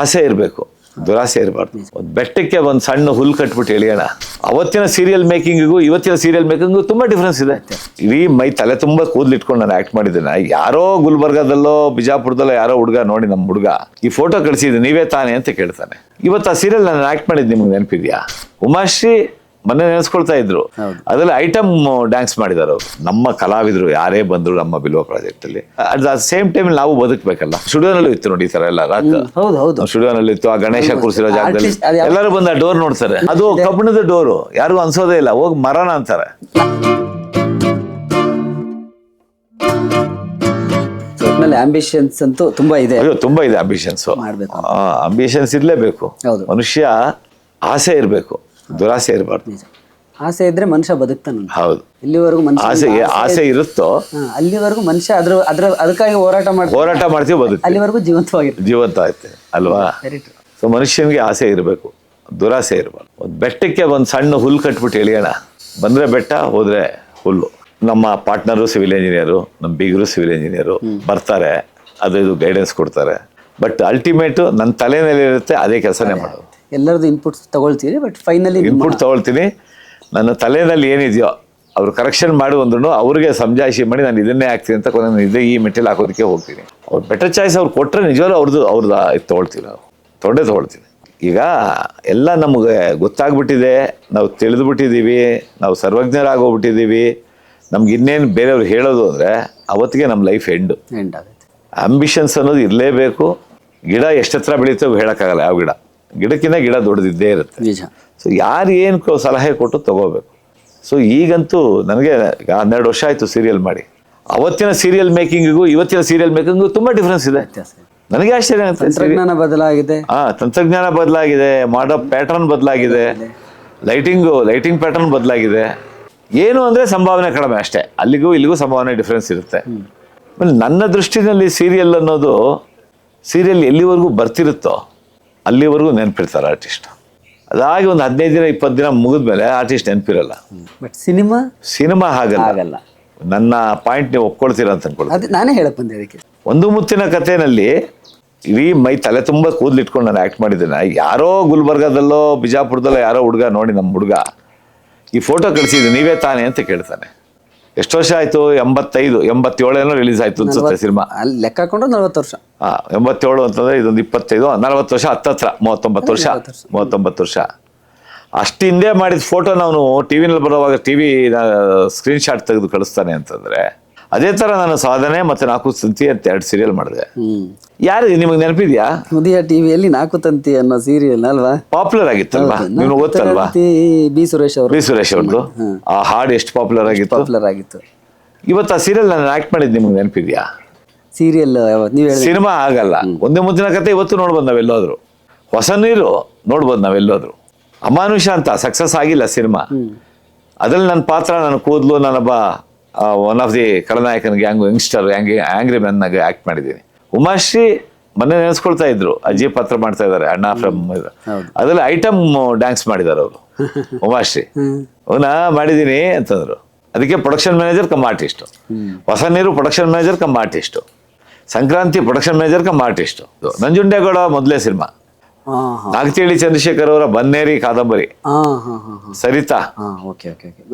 ಆಸೆ ಇರಬೇಕು, ದುರಾಸೆ ಇರಬಾರ್ದು. ಒಂದು ಬೆಟ್ಟಕ್ಕೆ ಒಂದು ಸಣ್ಣ ಹುಲ್ಲು ಕಟ್ಬಿಟ್ಟು ಎಳಿಯೋಣ. ಅವತ್ತಿನ ಸೀರಿಯಲ್ ಮೇಕಿಂಗಿಗೂ ಇವತ್ತಿನ ಸೀರಿಯಲ್ ಮೇಕಿಂಗು ತುಂಬ ಡಿಫ್ರೆನ್ಸ್ ಇದೆ. ಇಡೀ ಮೈ ತಲೆ ತುಂಬ ಕೂದಲಿಟ್ಕೊಂಡು ನಾನು ಆಕ್ಟ್ ಮಾಡಿದ್ದೇನೆ ಯಾರೋ ಗುಲ್ಬರ್ಗಾದಲ್ಲೋ, ಬಿಜಾಪುರದಲ್ಲೋ ಯಾರೋ ಹುಡುಗ ನೋಡಿ ನಮ್ಮ ಹುಡುಗ, ಈ ಫೋಟೋ ಕಳಿಸಿದ್ದು ನೀವೇ ತಾನೇ ಅಂತ ಕೇಳ್ತಾನೆ. ಇವತ್ತು ಆ ಸೀರಿಯಲ್ ನಾನು ಆಕ್ಟ್ ಮಾಡಿದ್ದು ನಿಮ್ಗೆ ನೆನಪಿದೆಯಾ? ಉಮಾಶ್ರೀ ಮೊನ್ನೆ ನೆನೆಸ್ಕೊಳ್ತಾ ಇದ್ರು. ಅದ್ರಲ್ಲಿ ಐಟಮ್ ಡ್ಯಾನ್ಸ್ ಮಾಡಿದಾರೆ ಅವರು. ನಮ್ಮ ಕಲಾವಿದರು ಯಾರೇ ಬಂದ್ರು ನಮ್ಮ ಬಿಲ್ವ ಪ್ರಾಜೆಕ್ಟ್ ಅಲ್ಲಿ. ಅಟ್ ದ ಸೇಮ್ ಟೈಮ್ ನಾವು ಬದುಕಬೇಕಲ್ಲ. ಸ್ಟುಡಿಯೋನಲ್ಲೂ ಇತ್ತು ನೋಡಿ ಈ ತರ ಎಲ್ಲ ಹೌದು ಹೌದು. ಸ್ಟುಡಿಯೋನಲ್ಲಿ ಇತ್ತು. ಆ ಗಣೇಶ ಕೂರಿಸಿರೋ ಜಾಗದಲ್ಲಿ ಎಲ್ಲರೂ ಬಂದ ಡೋರ್ ನೋಡ್ತಾರೆ. ಅದು ಕಬ್ಬಿಣದ ಡೋರು ಯಾರಿಗೂ ಅನ್ಸೋದೇ ಇಲ್ಲ. ಹೋಗಿ ಮರಣ ಅಂತಾರೆ. ಆಂಬಿಷನ್ಸ್ ಅಂತೂ ತುಂಬಾ ಇದೆ. ಅಯ್ಯೋ ತುಂಬಾ ಇದೆ ಮಾಡ್ಬೇಕು ಅಂಬಿಷನ್ಸ್ ಇರ್ಲೇಬೇಕು. ಮನುಷ್ಯ ಆಸೆ ಇರಬೇಕು. ದುರಾಸೆ ಇರಬಾರ್ದು. ಆಸೆ ಇದ್ರೆ ಮನುಷ್ಯ ಬದುಕ್ತಾನ ಹೌದು. ಇಲ್ಲಿವರೆಗೂ ಮನುಷ್ಯ ಆಸೆಗೆ ಆಸೆ ಇರುತ್ತೋ ಅಲ್ಲಿವರೆಗೂ ಮನುಷ್ಯ ಅದ್ರ ಅದ್ರ ಅದಕ್ಕಾಗಿ ಹೋರಾಟ ಮಾಡಿ ಹೋರಾಟ ಮಾಡ್ತೀವಿ ಬದುಕು ಅಲ್ಲಿವರೆಗೂ ಜೀವಂತವಾಗಿರುತ್ತೆ ಜೀವಂತ ಆಯ್ತೆ ಅಲ್ವಾ? ಸೊ ಮನುಷ್ಯನಿಗೆ ಆಸೆ ಇರಬೇಕು ದುರಾಸೆ ಇರಬಾರ್ದು. ಒಂದು ಬೆಟ್ಟಕ್ಕೆ ಒಂದು ಸಣ್ಣ ಹುಲ್ಲು ಕಟ್ಬಿಟ್ಟು ಎಳಿಯೋಣ. ಬಂದ್ರೆ ಬೆಟ್ಟ ಹೋದ್ರೆ ಹುಲ್ಲು. ನಮ್ಮ ಪಾರ್ಟ್ನರು ಸಿವಿಲ್ ಇಂಜಿನಿಯರು ನಮ್ಮ ಬೀಗರು ಸಿವಿಲ್ ಇಂಜಿನಿಯರು ಬರ್ತಾರೆ ಅದು ಇದು ಗೈಡೆನ್ಸ್ ಕೊಡ್ತಾರೆ. ಬಟ್ ಅಲ್ಟಿಮೇಟು ನನ್ನ ತಲೆನಲ್ಲಿ ಇರುತ್ತೆ ಅದೇ ಕೆಲಸನೇ ಮಾಡೋದು. ಎಲ್ಲರದ್ದು ಇನ್ಪುಟ್ಸ್ ತಗೊಳ್ತೀರಿ ಬಟ್ ಫೈನಲಿ ಇನ್ಪುಟ್ ತಗೊಳ್ತೀನಿ. ನನ್ನ ತಲೆಯಲ್ಲಿ ಏನಿದೆಯೋ ಅವರು ಕರೆಕ್ಷನ್ ಮಾಡಿ ಅಂದ್ರೂ ಅವ್ರಿಗೆ ಸಮಜಾಯಿಷಿ ಮಾಡಿ ನಾನು ಇದನ್ನೇ ಹಾಕ್ತೀನಿ ಅಂತ ಕೊನೆ ನಾನು ಇದೇ ಈ ಮೆಟೀರಿಯಲ್ ಹಾಕೋದಕ್ಕೆ ಹೋಗ್ತೀನಿ. ಅವ್ರು ಬೆಟರ್ ಚಾಯ್ಸ್ ಅವ್ರು ಕೊಟ್ಟರೆ ನಿಜವಾಗ್ಲೂ ಅವ್ರದ್ದು ಅವ್ರದ್ದು ಇದು ತೊಗೊಳ್ತೀವಿ ನಾವು. ತೊಗೊಂಡೇ ತೊಗೊಳ್ತೀನಿ ಈಗ ಎಲ್ಲ ನಮಗೆ ಗೊತ್ತಾಗ್ಬಿಟ್ಟಿದೆ ನಾವು ತಿಳಿದುಬಿಟ್ಟಿದ್ದೀವಿ ನಾವು ಸರ್ವಜ್ಞರಾಗೋಗ್ಬಿಟ್ಟಿದ್ದೀವಿ. ನಮ್ಗೆ ಇನ್ನೇನು ಬೇರೆಯವ್ರು ಹೇಳೋದು ಅಂದರೆ ಅವತ್ತಿಗೆ ನಮ್ಮ ಲೈಫ್ ಎಂಡು ಎಂಡ್ ಆಗುತ್ತೆ ಅಂಬಿಷನ್ಸ್ ಅನ್ನೋದು ಇರಲೇಬೇಕು. ಗಿಡ ಎಷ್ಟತ್ರ ಬೆಳೀತೋ ಹೇಳೋಕ್ಕಾಗಲ್ಲ ಯಾವ ಗಿಡ. ಗಿಡಕ್ಕಿಂತ ಗಿಡ ದೊಡ್ಡದಿದ್ದೇ ಇರುತ್ತೆ. ನಿಜ. ಸೊ ಯಾರು ಏನು ಸಲಹೆ ಕೊಟ್ಟು ತಗೋಬೇಕು. ಸೊ ಈಗಂತೂ ನನಗೆ ಹನ್ನೆರಡು ವರ್ಷ ಆಯಿತು ಸೀರಿಯಲ್ ಮಾಡಿ. ಅವತ್ತಿನ ಸೀರಿಯಲ್ ಮೇಕಿಂಗಿಗೂ ಇವತ್ತಿನ ಸೀರಿಯಲ್ ಮೇಕಿಂಗು ತುಂಬ ಡಿಫ್ರೆನ್ಸ್ ಇದೆ. ನನಗೆ ಆಶ್ಚರ್ಯ ತಂತ್ರಜ್ಞಾನ ಬದಲಾಗಿದೆ. ಹಾ ತಂತ್ರಜ್ಞಾನ ಬದಲಾಗಿದೆ ಮಾಡೋ ಪ್ಯಾಟರ್ನ್ ಬದಲಾಗಿದೆ ಲೈಟಿಂಗು ಲೈಟಿಂಗ್ ಪ್ಯಾಟರ್ನ್ ಬದಲಾಗಿದೆ. ಏನು ಅಂದರೆ ಸಂಭಾವನೆ ಕಡಿಮೆ ಅಷ್ಟೇ. ಅಲ್ಲಿಗೂ ಇಲ್ಲಿಗೂ ಸಂಭಾವನೆ ಡಿಫ್ರೆನ್ಸ್ ಇರುತ್ತೆ. ಆಮೇಲೆ ನನ್ನ ದೃಷ್ಟಿನಲ್ಲಿ ಸೀರಿಯಲ್ ಅನ್ನೋದು ಸೀರಿಯಲ್ ಎಲ್ಲಿವರೆಗೂ ಬರ್ತಿರುತ್ತೋ ಅಲ್ಲಿವರೆಗೂ ನೆನಪಿರ್ತಾರೆ ಆರ್ಟಿಸ್ಟ್ ಅದಾಗಿ ಒಂದು ಹದಿನೈದು ದಿನ ಇಪ್ಪತ್ತು ದಿನ ಮುಗಿದ್ಮೇಲೆ ಆರ್ಟಿಸ್ಟ್ ನೆನಪಿರಲ್ಲ. ಬಟ್ ಸಿನಿಮಾ ಸಿನಿಮಾ ಹಾಗಲ್ಲ. ಆಗಲ್ಲ ನನ್ನ ಪಾಯಿಂಟ್ ನೀವು ಒಪ್ಕೊಳ್ತೀರ ಅಂತ ಅನ್ಕೊಳ್ಳಿ. ಅದು ನಾನೇ ಹೇಳಕ್ ಬಂದೆ ಅದಕ್ಕೆ. ಒಂದು ಮುತ್ತಿನ ಕಥೆನಲ್ಲಿ ಇಡೀ ಮೈ ತಲೆ ತುಂಬ ಕೂದಲಿಟ್ಕೊಂಡು ನಾನು ಆ್ಯಕ್ಟ್ ಮಾಡಿದ್ದೇನೆ. ಯಾರೋ ಗುಲ್ಬರ್ಗಾದಲ್ಲೋ ಬಿಜಾಪುರದಲ್ಲೋ ಯಾರೋ ಹುಡುಗ ನೋಡಿ ನಮ್ಮ ಹುಡುಗ ಈ ಫೋಟೋ ಕಳಿಸಿದ್ದು ನೀವೇ ತಾನೇ ಅಂತ ಕೇಳ್ತಾನೆ. ಎಷ್ಟು ವರ್ಷ ಆಯ್ತು? ಎಂಬತ್ತೈದು ಎಂಬತ್ತೇಳೇನೋ ರಿಲೀಸ್ ಆಯ್ತು ಅನ್ಸುತ್ತೆ ಸಿನಿಮಾ. ಅಲ್ಲಿ ಲೆಕ್ಕ ಹಾಕೊಂಡು ನಲವತ್ತು ವರ್ಷ. ಹಾ ಎಂಬತ್ತೇಳು ಅಂತಂದ್ರೆ ಇದೊಂದು ಇಪ್ಪತ್ತೈದು ನಲವತ್ತು ವರ್ಷ ಹತ್ತತ್ರ ಮೂವತ್ತೊಂಬತ್ತು ವರ್ಷ ಮೂವತ್ತೊಂಬತ್ತು ವರ್ಷ. ಅಷ್ಟು ಹಿಂದೆ ಮಾಡಿದ ಫೋಟೋ ನಾವು ಟಿ ವಿನಲ್ಲಿ ಬರುವಾಗ ಟಿ ವಿ ಸ್ಕ್ರೀನ್ ಶಾಟ್ ತೆಗೆದು ಕಳಿಸ್ತಾನೆ ಅಂತಂದರೆ ಅದೇ ತರ ನಾನು ಸಾಧನೆ ಮತ್ತೆ ನಾಲ್ಕು ತಂತಿ ಅಂತ ಎರಡು ಸೀರಿಯಲ್ ಮಾಡಿದೆ. ಯಾರು ನಿಮಗೆ ನೆನಪಿದ್ಯಾ? ಉದಯ ಟಿವಿಯಲ್ಲಿ ನಾಲ್ಕು ತಂತಿ ಅನ್ನೋ ಸೀರಿಯಲ್ ಅಲ್ವಾ? ಪಾಪ್ಯುಲರ್ ಆಗಿತ್ತಲ್ವಾ? ನೀವು ಗೊತ್ತಲ್ವಾ? ತಂತಿ ಬಿ ಸುರೇಶ್ ಅವರು. ಬಿ ಸುರೇಶ್ ಅವ್ರದ್ದು. ಆ ಹಾಡು ಎಷ್ಟು ಪಾಪ್ಯುಲರ್ ಆಗಿತ್ತು? ಪಾಪ್ಯುಲರ್ ಆಗಿತ್ತು? ಇವತ್ತು ಆ ಸೀರಿಯಲ್ ನಾನು ಆಕ್ಟ್ ಮಾಡಿದ್ದು ನಿಮ್ಗೆ ನೆನಪಿದ್ಯಾ? ಸೀರಿಯಲ್ ನೀವು ಸಿನಿಮಾ ಆಗಲ್ಲ. ಒಂದೇ ಮುಂದಿನ ಕತೆ ಇವತ್ತು ನೋಡ್ಬೋದು ನಾವೆಲ್ಲೋದ್ರು. ಹೊಸ ನೀರು ನೋಡ್ಬೋದು ನಾವೆಲ್ಲೋದ್ರು. ಅಮಾನುಷ ಅಂತ ಸಕ್ಸಸ್ ಆಗಿಲ್ಲ ಸಿನಿಮಾ ಅದ್ರಲ್ಲಿ ನನ್ನ ಪಾತ್ರ ನನ್ನ ಕೂದಲು ನಾನೊಬ್ಬ one of the ಖಳನಾಯಕನ gang youngster angry man Naga act ಮಾಡಿದ್ದೀನಿ. ಉಮಾಶ್ರೀ ಮೊನ್ನೆ ನೆನೆಸ್ಕೊಳ್ತಾ ಇದ್ರು. ಅಜ್ಜಿ ಪಾತ್ರ ಮಾಡ್ತಾ ಇದ್ದಾರೆ ಅಣ್ಣ ಫ್ರಮ್ ಅದ್ರಲ್ಲಿ ಐಟಮ್ ಡ್ಯಾನ್ಸ್ ಮಾಡಿದ್ದಾರೆ ಅವರು ಉಮಾಶ್ರೀ. ಅವನ ಮಾಡಿದ್ದೀನಿ ಅಂತಂದ್ರು. ಅದಕ್ಕೆ ಪ್ರೊಡಕ್ಷನ್ ಮ್ಯಾನೇಜರ್ ಕಮ್ ಆರ್ಟಿಸ್ಟು ಹೊಸ ನೀರು production manager come artist Sankranti production manager come artist Nanjundegowda ಮೊದಲೇ ಸಿನಿಮಾ. ನಾಗತಿಹಳ್ಳಿ ಚಂದ್ರಶೇಖರ್ ಅವರ ಬನ್ನೇರಿ ಕಾದಂಬರಿ. ಸರಿತಾ?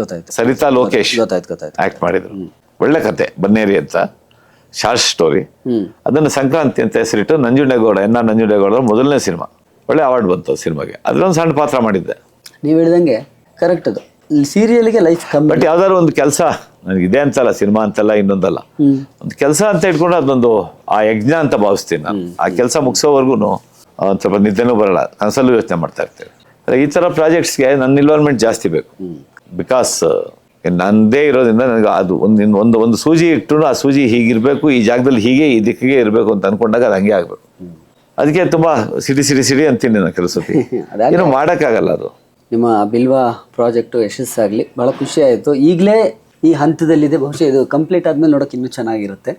ಗೊತ್ತಾಯ್ತು. ಸರಿತಾ ಲೋಕೇಶ್? ಗೊತ್ತಾಯ್ತು ಗೊತ್ತಾಯ್ತು ಆಕ್ಟ್ ಮಾಡಿದ್ರು. ಒಳ್ಳೆ ಕತೆ ಬನ್ನೇರಿ ಅಂತ. ಶಾರ್ಟ್ ಸ್ಟೋರಿ ಅದನ್ನ ಸಂಕ್ರಾಂತಿ ಅಂತ ಹೆಸರಿಟ್ಟು ನಂಜುಂಡೇಗೌಡ ಎನ್ ಆರ್ ನಂಜುಂಡೇಗೌಡ ಮೊದಲನೇ ಸಿನಿಮಾ. ಒಳ್ಳೆ ಅವಾರ್ಡ್ ಬಂತು ಸಿನಿಮಾಗೆ. ಅದ್ರೊಂದು ಸಣ್ಣ ಪಾತ್ರ ಮಾಡಿದ್ದೆ. ನೀವು ಹೇಳಿದಂಗೆ ಕರೆಕ್ಟ್ ಅದು. ಸೀರಿಯಲ್ಗೆ ಲೈಫ್ ಕಮ್ಮಿ. ಬಟ್ ಯಾವ್ದಾದ್ರು ಒಂದು ಕೆಲಸ ನನಗೆ ಇದೆ ಅಂತಲ್ಲ ಸಿನಿಮಾ ಅಂತಲ್ಲ ಇನ್ನೊಂದಲ್ಲ. ಒಂದು ಕೆಲಸ ಅಂತ ಇಟ್ಕೊಂಡು ಅದೊಂದು ಆ ಯಜ್ಞ ಅಂತ ಭಾವಿಸ್ತೀನಿ ನಾನು. ಆ ಕೆಲಸ ಮುಗಿಸೋವರೆಗೂ ಒಂದು ಸ್ವಲ್ಪ ನಿದ್ದೆನೂ ಬರಲ್ಲ ಕನಸಲ್ಲೂ ಯೋಚನೆ ಮಾಡ್ತಾ ಇರ್ತೇವೆ ಈ ಥರ ಪ್ರಾಜೆಕ್ಟ್ಸ್ಗೆ ನನ್ನ ಇನ್ವಾಲ್ವ್ಮೆಂಟ್ ಜಾಸ್ತಿ ಬೇಕು. ಬಿಕಾಸ್ ನಂದೇ ಇರೋದ್ರಿಂದ ನನಗೆ ಅದು ಒಂದು ಒಂದು ಒಂದು ಸೂಜಿ ಇಟ್ಟು ಆ ಸೂಜಿ ಹೀಗಿರಬೇಕು ಈ ಜಾಗದಲ್ಲಿ ಹೀಗೆ ಈ ದಿಕ್ಕಿಗೆ ಇರಬೇಕು ಅಂತ ಅನ್ಕೊಂಡಾಗ ಅದು ಹಂಗೆ ಆಗಬೇಕು. ಅದಕ್ಕೆ ತುಂಬ ಸಿಡಿ ಸಿಡಿ ಸಿಡಿ ಅಂತೀನಿ ನಾನು ಕೆಲಸ ಏನೋ ಏನು ಮಾಡೋಕ್ಕಾಗಲ್ಲ ಅದು. ನಿಮ್ಮ ಬಿಲ್ವಾ ಪ್ರಾಜೆಕ್ಟು ಯಶಸ್ಸಾಗಲಿ ಭಾಳ ಖುಷಿ ಆಯಿತು. ಈಗಲೇ ಈ ಹಂತದಲ್ಲಿದೆ ಬಹುಶಃ ಇದು ಕಂಪ್ಲೀಟ್ ಆದಮೇಲೆ ನೋಡೋಕೆ ಇನ್ನೂ ಚೆನ್ನಾಗಿರುತ್ತೆ.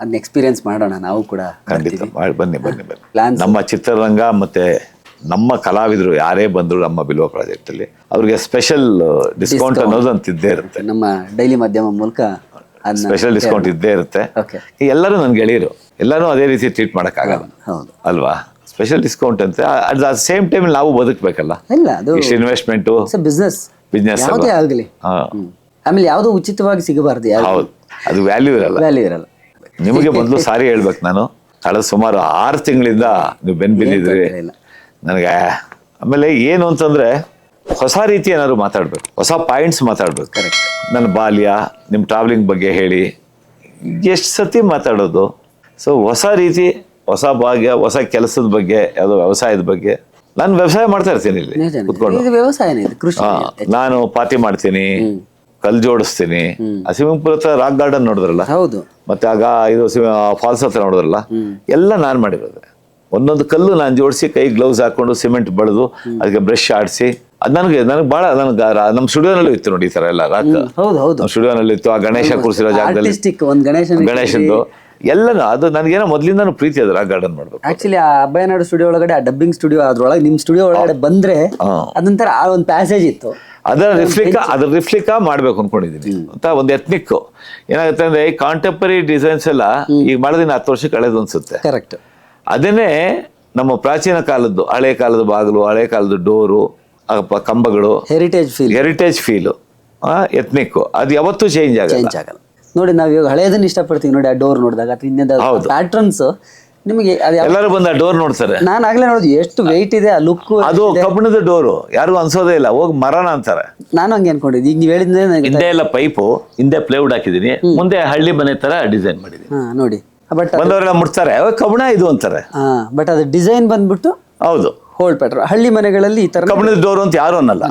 ಅದನ್ನ ಎಕ್ಸ್ಪೀರಿಯನ್ಸ್ ಮಾಡೋಣ ನಾವು ಕೂಡ ಖಂಡಿತ. ಮಾಡಿ ಬನ್ನಿ ಬನ್ನಿ ಬನ್ನಿ. Plans? ನಮ್ಮ ಚಿತ್ರರಂಗ ಮತ್ತೆ ನಮ್ಮ ಕಲಾವಿದರು ಯಾರೇ ಬಂದ್ರು ನಮ್ಮ ಬಿಲ್ವ ಪ್ರಾಜೆಕ್ಟ್ ಅಲ್ಲಿ ಅವ್ರಿಗೆ ಸ್ಪೆಷಲ್ ಡಿಸ್ಕೌಂಟ್ ಅನ್ನೋದು ಅಂತ ಇದ್ದೇ ಇರುತ್ತೆ. ನಮ್ಮ ಡೈಲಿ ಮಾಧ್ಯಮ ಮೂಲಕ ಸ್ಪೆಷಲ್ ಡಿಸ್ಕೌಂಟ್ ಇದ್ದೇ ಇರುತ್ತೆ. ಓಕೆ ಎಲ್ಲರೂ ನನ್ ಗೆಳೆಯರು ಎಲ್ಲರೂ ಅದೇ ರೀತಿ ಟ್ರೀಟ್ ಮಾಡೋಕ್ಕಾಗಲ್ಲ. ಹೌದು ಅಲ್ವಾ? ಸ್ಪೆಷಲ್ ಡಿಸ್ಕೌಂಟ್ ಅಂತ. ಅಟ್ ದ ಸೇಮ್ ಟೈಮ್ ನಾವು ಬದುಕಬೇಕಲ್ಲ? ಇಲ್ಲ ಅದು ಇಷ್ಟು ಇನ್ವೆಸ್ಟ್ಮೆಂಟು ಬಿಸ್ನೆಸ್ ಬಿಸ್ನೆಸ್ ಯಾವುದೇ ಆಗಲಿ. ಆಮೇಲೆ ಯಾವುದು ಉಚಿತವಾಗಿ ಸಿಗಬಾರದು ಹೌದು. ಅದು ವ್ಯಾಲ್ಯೂ ಇರಲ್ಲ. ವ್ಯಾಲ್ಯೂ ಇರಲ್ಲ. ನಿಮಗೆ ಮೊದಲು ಸಾರಿ ಹೇಳ್ಬೇಕು ನಾನು. ಕಳೆದ ಸುಮಾರು ಆರು ತಿಂಗಳಿಂದ ನೀವು ಬೆನ್ ಬಿದ್ದಿದ್ರಿ ನನಗೆ ಆಮೇಲೆ ಏನು ಅಂತಂದ್ರೆ ಹೊಸ ರೀತಿ ಏನಾದ್ರು ಮಾತಾಡ್ಬೇಕು. ಹೊಸ ಪಾಯಿಂಟ್ಸ್ ಮಾತಾಡ್ಬೇಕು. ಕರೆಕ್ಟ್ ನನ್ನ ಬಾಲ್ಯ ನಿಮ್ಮ ಟ್ರಾವೆಲಿಂಗ್ ಬಗ್ಗೆ ಹೇಳಿ ಎಷ್ಟು ಸತಿ ಮಾತಾಡೋದು? ಸೊ ಹೊಸ ರೀತಿ ಹೊಸ ಭಾಗ್ಯ ಹೊಸ ಕೆಲಸದ ಬಗ್ಗೆ ಯಾವುದೋ ವ್ಯವಸಾಯದ ಬಗ್ಗೆ. ನಾನು ವ್ಯವಸಾಯ ಮಾಡ್ತಾ ಇರ್ತೀನಿ ಇಲ್ಲಿ. ಕುತ್ಕೊಂಡು. ಇದು ವ್ಯವಸಾಯನೇ ಇದು ಕೃಷಿ. ಹಾ, ನಾನು ಪಾತಿ ಮಾಡ್ತೀನಿ ಕಲ್ ಜೋಡಿಸ್ತೀನಿ. ಆ ಸ್ವಿಮ್ಮಿಂಗ್ ಪೂಲ್ ಹತ್ರ ರಾಕ್ ಗಾರ್ಡನ್ ನೋಡಿದ್ರಲ್ಲ? ಹೌದು. ಮತ್ತೆ ಆಗ ಇದು ಫಾಲ್ಸ್ ಹತ್ರ ನೋಡಿದ್ರಲ್ಲ? ಎಲ್ಲ ನಾನು ಮಾಡಿರೋದು. ಒಂದೊಂದು ಕಲ್ಲು ನಾನು ಜೋಡಿಸಿ ಕೈ ಗ್ಲೌಸ್ ಹಾಕೊಂಡು ಸಿಮೆಂಟ್ ಬಳಿದು ಅದಕ್ಕೆ ಬ್ರಷ್ ಆಡಿಸಿ. ಅದು ನನಗೆ ನನಗೆ ಬಹಳ ನನಗೆ ನಮ್ಮ ಸ್ಟುಡಿಯೋನಲ್ಲೂ ಇತ್ತು ನೋಡಿ ಈ ಥರ ಎಲ್ಲ ರಾಕ್ ಹೌದು ಹೌದು. ನಮ್ಮ ಸ್ಟುಡಿಯೋನಲ್ಲಿ ಇತ್ತು ಆ ಗಣೇಶ ಕೂರಿಸಿರೋ ಜಾಗದಲ್ಲಿ. ಆರ್ಟಿಸ್ಟಿಕ್ ಒಂದು ಗಣೇಶನ ಗಣೇಶಂದು. ಎಲ್ಲನೂ ಅದು ನನಗೇನೋ ಮೊದಲಿಂದ ಪ್ರೀತಿ ಅದ್ರ ಗಾರ್ಡನ್ ಮಾಡಬೇಕು. ಆಕ್ಚುಲಿ ಆ ಅಭಯನಾಡು ಸ್ಟುಡಿಯೋ ಒಳಗಡೆ ಆ ಡಬ್ಬಿಂಗ್ ಸ್ಟುಡಿಯೋ ಅದ್ರೊಳಗೆ ನಿಮ್ಮ ಸ್ಟುಡಿಯೋ ಒಳಗಡೆ ಬಂದ್ರೆ. ಅದೊಂಥರ ಆ ಒಂದು ಪ್ಯಾಸೇಜ್ ಇತ್ತು. ಅದರ ರಿಫ್ಲಿಕ್ ಅದ್ರ ರಿಫ್ಲಿಕ ಮಾಡ್ಬೇಕು ಅನ್ಕೊಂಡಿದ್ದೀನಿ ಅಂತ ಒಂದು ಎತ್ನಿಕ್ ಏನಾಗುತ್ತೆ ಅಂದ್ರೆ ಈ ಕಾಂಟೆಂಪರರಿ ಡಿಸೈನ್ಸ್ ಎಲ್ಲ ಈಗ ಮಾಡೋದಿನ ಹತ್ತು ವರ್ಷ ಕಳೆದು ಅನ್ಸುತ್ತೆ. ಕರೆಕ್ಟ್ ಅದನ್ನೇ ನಮ್ಮ ಪ್ರಾಚೀನ ಕಾಲದ್ದು ಹಳೆ ಕಾಲದ ಬಾಗಿಲು ಹಳೆ ಕಾಲದ ಡೋರು ಕಂಬಗಳು. Heritage feel heritage feel ethnic ಅದು ಯಾವತ್ತೂ ಚೇಂಜ್ ಆಗಲ್ಲ. ಚೇಂಜ್ ಆಗಲ್ಲ. ನೋಡಿ ನಾವು ಇವಾಗ ಹಳೆಯದನ್ನ ಇಷ್ಟಪಡ್ತೀವಿ ನೋಡಿ ಆ ಡೋರ್ ನೋಡಿದಾಗ ಅಥವಾ. ಪ್ಯಾಟ್ರನ್ಸ್ ನಿಮಗೆ ಎಲ್ಲರೂ ಬಂದ ಡೋರ್ ನೋಡ್ತಾರೆ. ನಾನು ಆಗ್ಲೇ ನೋಡಿದ್ವಿ ಎಷ್ಟು ವೆಯ್ಟ್ ಇದೆ ಆ ಲುಕ್ ಅದು ಕಬ್ಬಿಣದ ಡೋರು ಯಾರಿಗೂ ಅನ್ಸೋದೇ ಇಲ್ಲ. ಹೋಗಿ ಮರಣ ಅಂತಾರೆ. ನಾನು ಹಂಗೆ ಅನ್ಕೊಂಡಿದ್ದೆ. ಈಗ ನೀವು ಹೇಳಿದ್ರೆ ನನಗೆ ಹಿಂದೆ ಎಲ್ಲ ಪೈಪು ಹಿಂದೆ ಪ್ಲೇವುಡ್ ಹಾಕಿದೀನಿ ಮುಂದೆ ಹಳ್ಳಿ ಮನೆ ತರ ಡಿಸೈನ್ ಮಾಡಿದೀನಿ ಹಾ ನೋಡಿ. ಬಟ್ ಬಂದವರೆಲ್ಲ ಮುಟ್ತಾರೆ. "ಓ, ಕಬ್ಬಿಣ ಇದು ಅಂತಾರೆ. ಹಾ ಬಟ್ ಅದು ಡಿಸೈನ್ ಬಂದ್ಬಿಟ್ಟು ಹೌದು. ಹೋಲ್ಡ್ ಪ್ಯಾಟ್ರ್ ಹಳ್ಳಿ ಮನೆಗಳಲ್ಲಿ ಈ ತರ ಕಬ್ಬಿಣದ ಡೋರ್ ಅಂತ ಯಾರು ಅನ್ನಲ್ಲ.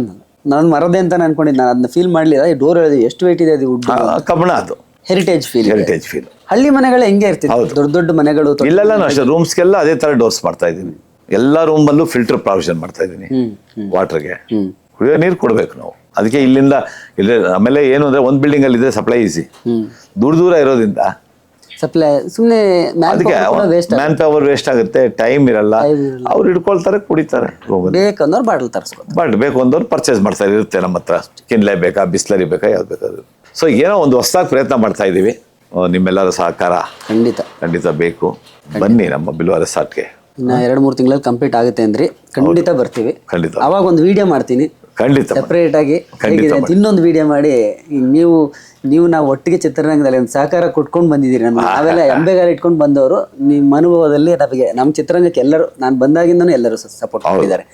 ನಾನು ಮರದೆ ಅಂತ ಅನ್ಕೊಂಡಿದ್ದೆ. ನಾನು ಅದನ್ನ ಫೀಲ್ ಮಾಡ್ಲಿಲ್ಲ. ಈ ಡೋರ್ ಎಷ್ಟು ವೆಯ್ಟ್ ಇದೆ ಅದು ಆ, ಕಬ್ಬಿಣ ಅದು. ಹೆರಿಟೇಜ್ ಫೀಲ್ ಹೆರಿಟೇಜ್ ಫೀಲ್ ಹಳ್ಳಿ ಮನೆಗಳು ಹೆಂಗೆ ಇರ್ತಿತ್ತು? ದೊಡ್ಡ ದೊಡ್ಡ ಮನೆಗಳು ಇಲ್ಲೆಲ್ಲ ಅಷ್ಟೇ ರೂಮ್ಸ್ಗೆಲ್ಲ ಅದೇ ತರ ಡೋಸ್ ಮಾಡ್ತಾ ಇದ್ದೀನಿ. ಎಲ್ಲ ರೂಮಲ್ಲೂ ಫಿಲ್ಟರ್ ಪ್ರಾವಿಷನ್ ಮಾಡ್ತಾ ಇದ್ದೀನಿ. ವಾಟರ್ಗೆ ಕುಡಿಯೋ ನೀರು ಕೊಡ್ಬೇಕು ನಾವು. ಅದಕ್ಕೆ ಇಲ್ಲಿಂದ ಇಲ್ಲಿ ಆಮೇಲೆ ಏನು ಅಂದ್ರೆ ಒಂದು ಬಿಲ್ಡಿಂಗ್ ಅಲ್ಲಿ ಇದೆ ಸಪ್ಲೈ ಈಸಿ ದೂರ ದೂರ ಇರೋದ್ರಿಂದ ಸಪ್ಲೈ ಸುಮ್ಮನೆ ಅದಕ್ಕೆ ವೇಸ್ಟ್ ಮ್ಯಾನ್ ಪವರ್ ವೇಸ್ಟ್ ಆಗುತ್ತೆ ಟೈಮ್ ಇರಲ್ಲ. ಅವ್ರು ಹಿಡ್ಕೊಳ್ತಾರೆ ಕುಡಿತಾರೆ ಬೇಕಂದ್ರೆ ಬಾಟಲ್ ತರಿಸ್ಬೋದು ಬಟ್ ಬೇಕು ಅಂದವ್ರು ಪರ್ಚೇಸ್ ಮಾಡ್ತಾರೆ ಇರುತ್ತೆ ನಮ್ಮ ಹತ್ರ. ಕಿನ್ಲೆ ಬೇಕಾ ಬಿಸ್ಲರಿ ಬೇಕಾ ಯಾವ್ದು ಬೇಕಾದ್ರು. ಸೊ ಏನೋ ಒಂದು ಹೊಸದಾಗಿ ಪ್ರಯತ್ನ ಮಾಡ್ತಾ ಇದ್ದೀವಿ ನಿಮ್ಮೆಲ್ಲರ ಸಹಕಾರ ಖಂಡಿತ. ಖಂಡಿತ ಬೇಕು. ಬನ್ನಿ ನಮ್ಮ ಬಿಲ್ವ ರೆಸಾರ್ಟ್ಗೆ ಇನ್ನ ಎರಡು ಮೂರು ತಿಂಗಳಲ್ಲಿ ಕಂಪ್ಲೀಟ್ ಆಗುತ್ತೆ ಅಂದ್ರಿ. ಖಂಡಿತ ಬರ್ತೀವಿ. ಖಂಡಿತ. ಅವಾಗ ಒಂದು ವಿಡಿಯೋ ಮಾಡ್ತೀನಿ. ಖಂಡಿತ ಸೆಪರೇಟ್ ಆಗಿ ಖಂಡಿತ ಇನ್ನೊಂದು ವಿಡಿಯೋ ಮಾಡಿ. ನೀವು ನೀವು ನಾವು ಒಟ್ಟಿಗೆ ಚಿತ್ರರಂಗದಲ್ಲಿ ಒಂದು ಸಹಕಾರ ಕೊಟ್ಕೊಂಡು ಬಂದಿದ್ದೀರಿ ನಮ್ಮ ನಾವೆಲ್ಲ ಎಂಬೆಗಾರ ಇಟ್ಕೊಂಡು ಬಂದವರು. ನಿಮ್ಮ ಅನುಭವದಲ್ಲಿ ನಮಗೆ ನಮ್ಮ ಚಿತ್ರರಂಗಕ್ಕೆ ಎಲ್ಲರೂ ನಾನು ಬಂದಾಗಿಂದನೂ ಎಲ್ಲರೂ ಸಪೋರ್ಟ್ ಮಾಡಿದ್ದಾರೆ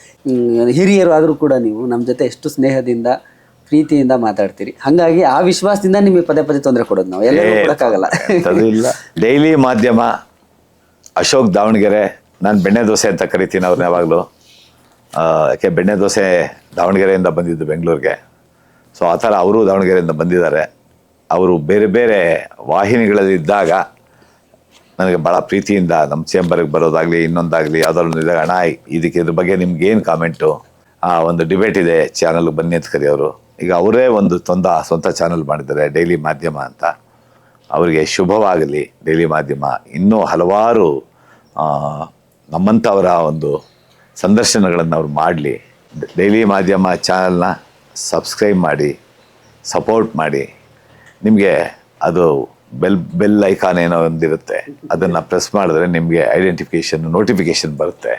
ಹಿರಿಯರು ಆದರೂ ಕೂಡ ನೀವು ನಮ್ಮ ಜೊತೆ ಎಷ್ಟು ಸ್ನೇಹದಿಂದ ಪ್ರೀತಿಯಿಂದ ಮಾತಾಡ್ತೀರಿ. ಹಾಗಾಗಿ ಆ ವಿಶ್ವಾಸದಿಂದ ನಿಮಗೆ ಪದೇ ಪದೇ ತೊಂದರೆ ಕೊಡೋದು ನಾವು. ಎಲ್ಲರೂ ಕೊಡೋಕ್ಕಾಗಲ್ಲ. ಅದು ಇಲ್ಲ. ಡೈಲಿ ಮಾಧ್ಯಮ ಅಶೋಕ್ ದಾವಣಗೆರೆ ನಾನು ಬೆಣ್ಣೆ ದೋಸೆ ಅಂತ ಕರಿತೀನಿ ಅವ್ರನ್ನ ಯಾವಾಗಲೂ. ಯಾಕೆ ಬೆಣ್ಣೆ ದೋಸೆ ದಾವಣಗೆರೆಯಿಂದ ಬಂದಿದ್ದು ಬೆಂಗಳೂರಿಗೆ. ಸೊ ಆ ಥರ ಅವರು ದಾವಣಗೆರೆಯಿಂದ ಬಂದಿದ್ದಾರೆ. ಅವರು ಬೇರೆ ಬೇರೆ ವಾಹಿನಿಗಳಲ್ಲಿ ಇದ್ದಾಗ ನನಗೆ ಭಾಳ ಪ್ರೀತಿಯಿಂದ ನಮ್ಮ ಚೇಂಬರ್ಗೆ ಬರೋದಾಗಲಿ ಇನ್ನೊಂದಾಗಲಿ ಯಾವುದಾದ್ರು ಇದ್ದಾಗ ಅಣ್ಣ ಇದಕ್ಕೆ ಇದ್ರ ಬಗ್ಗೆ ನಿಮ್ಗೆ ಏನು ಕಾಮೆಂಟು ಆ ಒಂದು ಡಿಬೇಟ್ ಇದೆ ಚಾನಲ್ಗೆ ಬನ್ನಿ ಅಂತ ಕರೆಯೋರು ಈಗ ಅವರೇ ಒಂದು ತೊಂದ ಸ್ವಂತ ಚಾನಲ್ ಮಾಡಿದ್ದಾರೆ, ಡೈಲಿ ಮಾಧ್ಯಮ ಅಂತ. ಅವರಿಗೆ ಶುಭವಾಗಲಿ, ಡೈಲಿ ಮಾಧ್ಯಮ. ಇನ್ನೂ ಹಲವಾರು ನಮ್ಮಂಥವರ ಒಂದು ಸಂದರ್ಶನಗಳನ್ನು ಅವ್ರು ಮಾಡಲಿ. ಡೈಲಿ ಮಾಧ್ಯಮ ಚಾನಲ್ನ ಸಬ್ಸ್ಕ್ರೈಬ್ ಮಾಡಿ, ಸಪೋರ್ಟ್ ಮಾಡಿ. ನಿಮಗೆ ಅದು ಬೆಲ್ ಬೆಲ್ ಐಕಾನ್ ಏನೋ ಒಂದಿರುತ್ತೆ, ಅದನ್ನು ಪ್ರೆಸ್ ಮಾಡಿದ್ರೆ ನಿಮಗೆ ಐಡೆಂಟಿಫಿಕೇಷನ್, ನೋಟಿಫಿಕೇಷನ್ ಬರುತ್ತೆ.